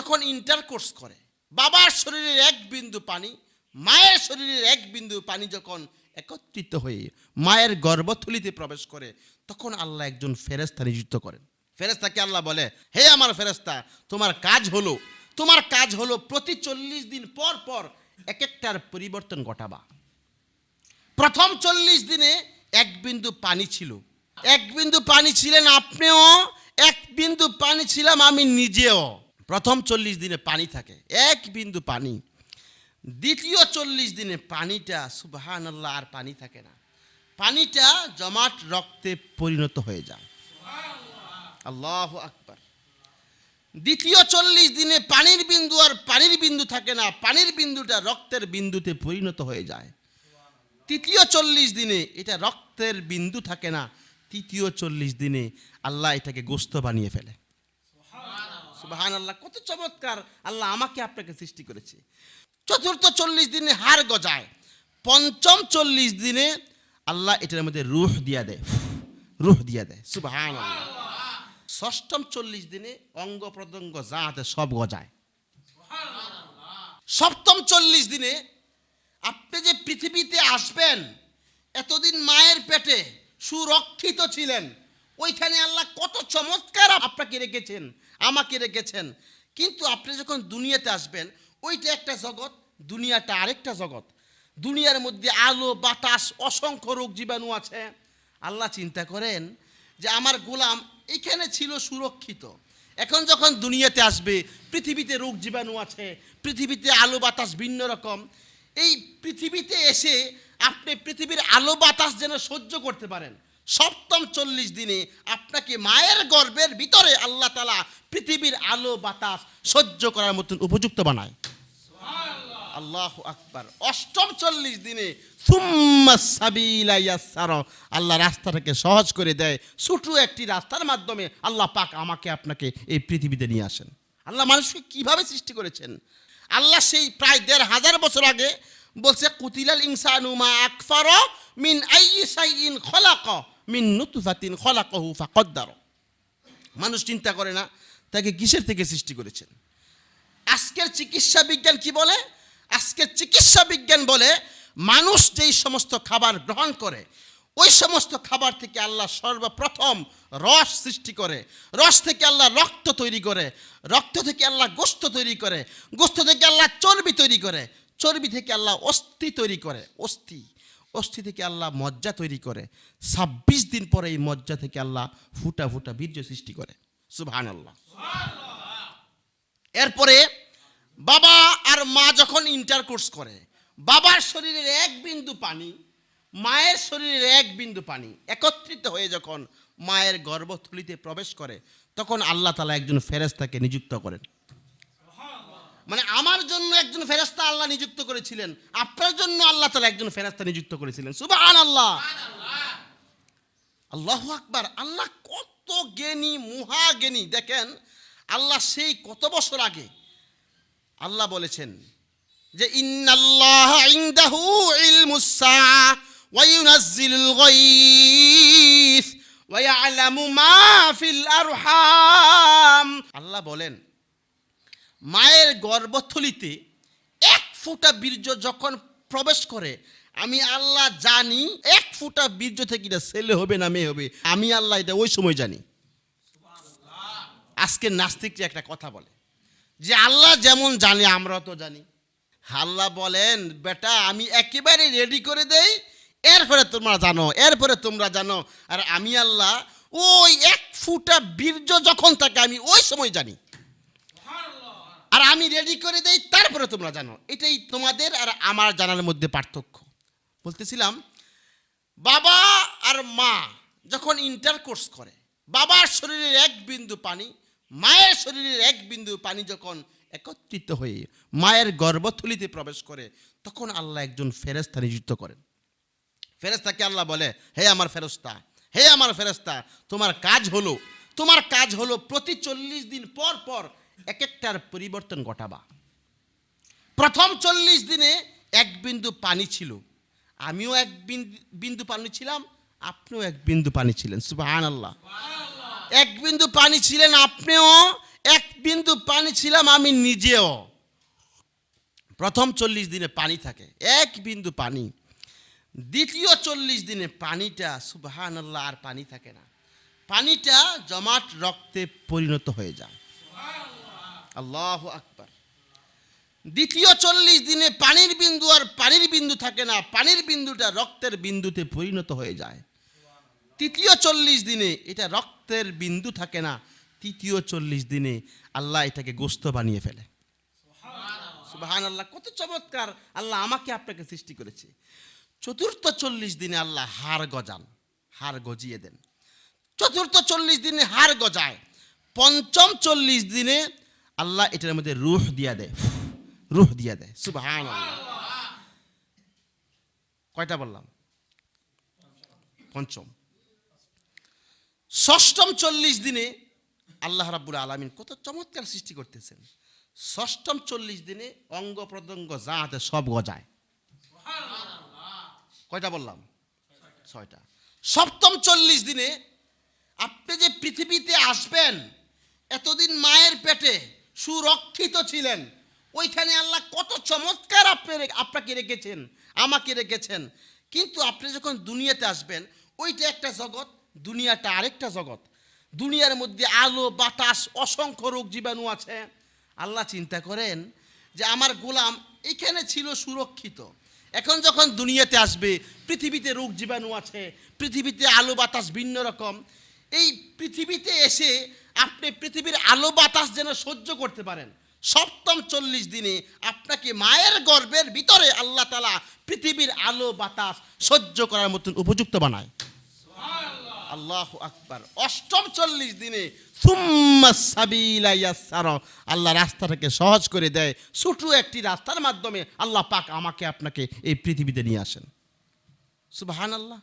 যখন ইন্টারকোর্স করে, বাবার শরীরের এক বিন্দু পানি, মায়ের শরীরের এক বিন্দু পানি যখন একত্রিত হয়ে মায়ের গর্ভথলিতে প্রবেশ করে, তখন আল্লাহ একজন ফেরেস্তা নিযুক্ত করেন। ফেরেস্তাকে আল্লাহ বলে, হে আমার ফেরেস্তা তোমার কাজ হলো, তোমার কাজ হলো প্রতি চল্লিশ দিন পর পর এক একটার পরিবর্তন ঘটাবা। প্রথম চল্লিশ দিনে এক বিন্দু পানি ছিল। এক বিন্দু পানি ছিলেন আপনিও, এক বিন্দু পানি ছিলাম আমি নিজেও। প্রথম চল্লিশ দিনে পানি থাকে, এক বিন্দু পানি। দ্বিতীয় চল্লিশ দিনে পানিটা সুবাহান আল্লাহ আর পানি থাকে না। পানিটা জমাট রক্তে পরিণত হয়ে যায়। আল্লাহ আকবার। দ্বিতীয় চল্লিশ দিনে পানির বিন্দু আর পানির বিন্দু থাকে না, পানির বিন্দুটা রক্তের বিন্দুতে পরিণত হয়ে যায়। তৃতীয় চল্লিশ দিনে এটা রক্তের বিন্দু থাকে না, তৃতীয় চল্লিশ দিনে আল্লাহ এটাকে গোস্ত বানিয়ে ফেলে। সুবাহান আল্লাহ কত চমৎকার আল্লাহ আমাকে আপনাকে সৃষ্টি করেছে। চতুর্থ চল্লিশ দিনে হাড় গজায়, পঞ্চম চল্লিশ দিনে আল্লাহ এটার মধ্যে রুহ দিয়া দেয়। রুহ দিয়া দেয় সুবাহান ষষ্ঠম চল্লিশ দিনে অঙ্গ প্রত্যঙ্গ যা আছে সব গজায়। সপ্তম চল্লিশ দিনে আপনি যে পৃথিবীতে আসবেন, এতদিন মায়ের পেটে সুরক্ষিত ছিলেন ওইখানে আল্লাহ কত চমৎকার আপনাকে রেখেছেন, আমাকে রেখেছেন। কিন্তু আপনি যখন দুনিয়াতে আসবেন, ওইটা একটা জগৎ, দুনিয়াটা আরেকটা জগৎ। দুনিয়ার মধ্যে আলো, বাতাস, অসংখ্য রোগ জীবাণু আছে। আল্লাহ চিন্তা করেন যে আমার গোলাম এখানে ছিল সুরক্ষিত। এখন যখন দুনিয়াতে আসবে, পৃথিবীতে রোগ জীবাণু আছে, পৃথিবীতে আলো, বাতাস ভিন্ন রকম। এই পৃথিবীতে এসে আপনি পৃথিবীর আলো, বাতাস যেন সহ্য করতে পারেন। সপ্তম চল্লিশ দিনে আপনাকে মায়ের গর্ভের ভিতরে আল্লাহ তালা পৃথিবীর আলো, বাতাস সহ্য করার মতন উপযুক্ত বানায়। আল্লাহ আকবার। অষ্টম চল্লিশ দিনে। আল্লাহ রাস্তাটাকে সহজ করে দেয়। ছোটো একটি রাস্তার মাধ্যমে আল্লাহ পাক আমাকে, আপনাকে এই পৃথিবীতে নিয়ে আসেন। আল্লাহ মানুষকে কীভাবে সৃষ্টি করেছেন? আল্লাহ সেই প্রায় দেড় হাজার বছর আগে বলছে, কুতিলাল ইনসানু মা আকফার মিন আইয়ি শাইইন খলাক। মিন নুতফাতিন খলাকাহু ফাকদ্দার। মানুষ চিন্তা করে না, তাকে কিসের থেকে সৃষ্টি করেছেন? আজকের চিকিৎসা বিজ্ঞান কি বলে? আজকের চিকিৎসা বিজ্ঞান বলে, মানুষ যেই সমস্ত খাবার গ্রহণ করে, ওই সমস্ত খাবার থেকে আল্লাহ সর্বপ্রথম রস সৃষ্টি করে। রস থেকে আল্লাহ রক্ত তৈরি করে, রক্ত থেকে আল্লাহ গোস্ত তৈরি করে, গোস্ত থেকে আল্লাহ চর্বি তৈরি করে, চর্বি থেকে আল্লাহ অস্থি তৈরি করে, অস্থি। অস্থি থেকে আল্লাহ মজ্জা তৈরি করে। ছাব্বিশ দিন পরে এই মজ্জা থেকে আল্লাহ ফুটা ফুটা বীর্য সৃষ্টি করে। সুবহান আল্লাহ এরপরে বাবা আর মা যখন ইন্টারকোর্স করে, বাবার শরীরের এক বিন্দু পানি, মায়ের শরীরের এক বিন্দু পানি, একত্রিত হয়ে যখন মায়ের গর্ভথলিতে প্রবেশ করে, তখন আল্লাহ তালা একজন ফেরেস্তাকে নিযুক্ত করেন। মানে আমার জন্য একজন ফেরেস্তা আল্লাহ নিযুক্ত করেছিলেন। আপনার জন্য আল্লাহ তালা একজন ফেরেস্তা নিযুক্ত করেছিলেন। সুবাহ আল্লাহ আল্লাহ আকবার। আল্লাহ কত জ্ঞানী, মুহা জ্ঞানী। দেখেন, আল্লাহ সেই কত বছর আগে আল্লাহ বলেছেন যে, ইন্নাল্লাহ ইনদাহু ইলমুস সাআ ওয়া ওয়া ইয়ালামু মা ফিল আরহাম। আল্লাহ বলেন মায়ের গর্ভথলিতে এক ফোঁটা বীর্য যখন প্রবেশ করে আমি আল্লাহ জানি এক ফোঁটা বীর্য থেকে এটা ছেলে হবে না মেয়ে হবে। আমি আল্লাহ এটা ওই সময় জানি। আজকে নাস্তিকরা একটা কথা বলে যে আল্লাহ যেমন জানে আমরা তো জানি। আল্লাহ বলেন বেটা আমি একেবারে রেডি করে দেই এরপরে তোমরা জানো এরপরে তোমরা জানো। আর আমি আল্লাহ ওই এক ফুটা বীর্য যখন থাকে আমি ওই সময় জানি। আমি রেডি করে দেই, তারপরে তোমরা জানো। এটাই তোমাদের আর আমার জানার মধ্যে পার্থক্য। বলতেছিলাম, বাবা আর মা যখন ইন্টারকোর্স করে, বাবার শরীরের এক বিন্দু পানি, মায়ের শরীরের এক বিন্দু পানি যখন একত্রিত হয়ে মায়ের গর্ভথলিতে প্রবেশ করে, তখন আল্লাহ একজন ফেরেস্তা নিযুক্ত করেন। ফেরেস্তাকে আল্লাহ বলে, হে আমার ফেরস্তা হে আমার ফেরেস্তা তোমার কাজ হলো, তোমার কাজ হলো প্রতি চল্লিশ দিন পর পর এক একটার পরিবর্তন ঘটাবা। প্রথম চল্লিশ দিনে এক বিন্দু পানি ছিল। আমিও এক বিন্দু- পানি ছিলাম আপনিও এক বিন্দু পানি ছিলেন। সুবাহান আল্লাহ এক বিন্দু পানি ছিলেন আপনিও এক বিন্দু পানি ছিলাম আমি নিজেও। প্রথম চল্লিশ দিনে পানি থাকে এক বিন্দু পানি। দ্বিতীয় চল্লিশ দিনে পানিটা সুবাহান আল্লাহ আর পানি থাকে না। পানিটা জমাট রক্তে পরিণত হয়ে যায়। আল্লাহ আকবার। দ্বিতীয় চল্লিশ দিনে পানির বিন্দু আর পানির বিন্দু থাকে না, পানির বিন্দুটা রক্তের বিন্দুতে পরিণত হয়ে যায়। তৃতীয় চল্লিশ দিনে এটা রক্তের বিন্দু থাকে না, তৃতীয় চল্লিশ দিনে আল্লাহ এটাকে গোস্ত বানিয়ে ফেলে। সুবাহান আল্লাহ কত চমৎকার, আল্লাহ আমাকে আপনাকে সৃষ্টি করেছে। চতুর্থ চল্লিশ দিনে আল্লাহ হার গজান হার গজিয়ে দেন। চতুর্থ চল্লিশ দিনে হার গজায়, পঞ্চম চল্লিশ দিনে আল্লাহ এটার মধ্যে রুহ দিয়া দেয়। রুহ দিয়া দেয়। সুবাহান কয়টা বললাম? পঞ্চম। ষষ্ঠম চল্লিশ দিনে আল্লাহ রাব্বুল আলমিন কত চমৎকার সৃষ্টি করতেছেন। ষষ্ঠম চল্লিশ দিনে অঙ্গ প্রত্যঙ্গ যা আছে সব গজায়। কয়টা বললাম? ছয়টা। সপ্তম চল্লিশ দিনে আপনি যে পৃথিবীতে আসবেন, এতদিন মায়ের পেটে সুরক্ষিত ছিলেন। ওইখানে আল্লাহ কত চমৎকার আপনি আপনাকে রেখেছেন, আমাকে রেখেছেন। কিন্তু আপনি যখন দুনিয়াতে আসবেন, ওইটা একটা জগৎ, দুনিয়াটা আরেকটা জগৎ। দুনিয়ার মধ্যে আলো, বাতাস, অসংখ্য রোগ জীবাণু আছে। আল্লাহ চিন্তা করেন যে আমার গোলাম এখানে ছিল সুরক্ষিত। এখন যখন দুনিয়াতে আসবে, পৃথিবীতে রোগ জীবাণু আছে, পৃথিবীতে আলো, বাতাস ভিন্ন রকম। এই পৃথিবীতে এসে আপনি পৃথিবীর আলো বাতাস যেন সহ্য করতে পারেন। সপ্তম চল্লিশ দিনে আপনাকে মায়ের গর্ভের ভিতরে আল্লাহ তালা পৃথিবীর আলো বাতাস সহ্য করার মতন উপযুক্ত বানায়। আল্লাহ আকবার। অষ্টম চল্লিশ দিনে আল্লাহ রাস্তাটাকে সহজ করে দেয়। ছোট একটি রাস্তার মাধ্যমে আল্লাহ পাক আমাকে আপনাকে এই পৃথিবীতে নিয়ে আসেন। সুবাহান আল্লাহ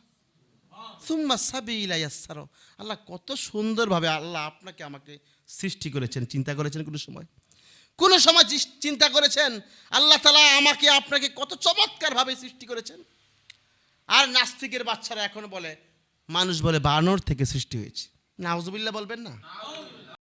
সুম্মা সাবি ইলাইয়াসারো আল্লাহ কত সুন্দরভাবে আল্লাহ আপনাকে আমাকে সৃষ্টি করেছেন, চিন্তা করেছেন কোনো সময়? কোনো সময় চিন্তা করেছেন? আল্লাহ তালা আমাকে আপনাকে কত চমৎকারভাবে সৃষ্টি করেছেন? আর নাস্তিকের বাচ্চারা এখন বলে, মানুষ বলে বানর থেকে সৃষ্টি হয়েছে। নাউজবিল্লা বলবেন না?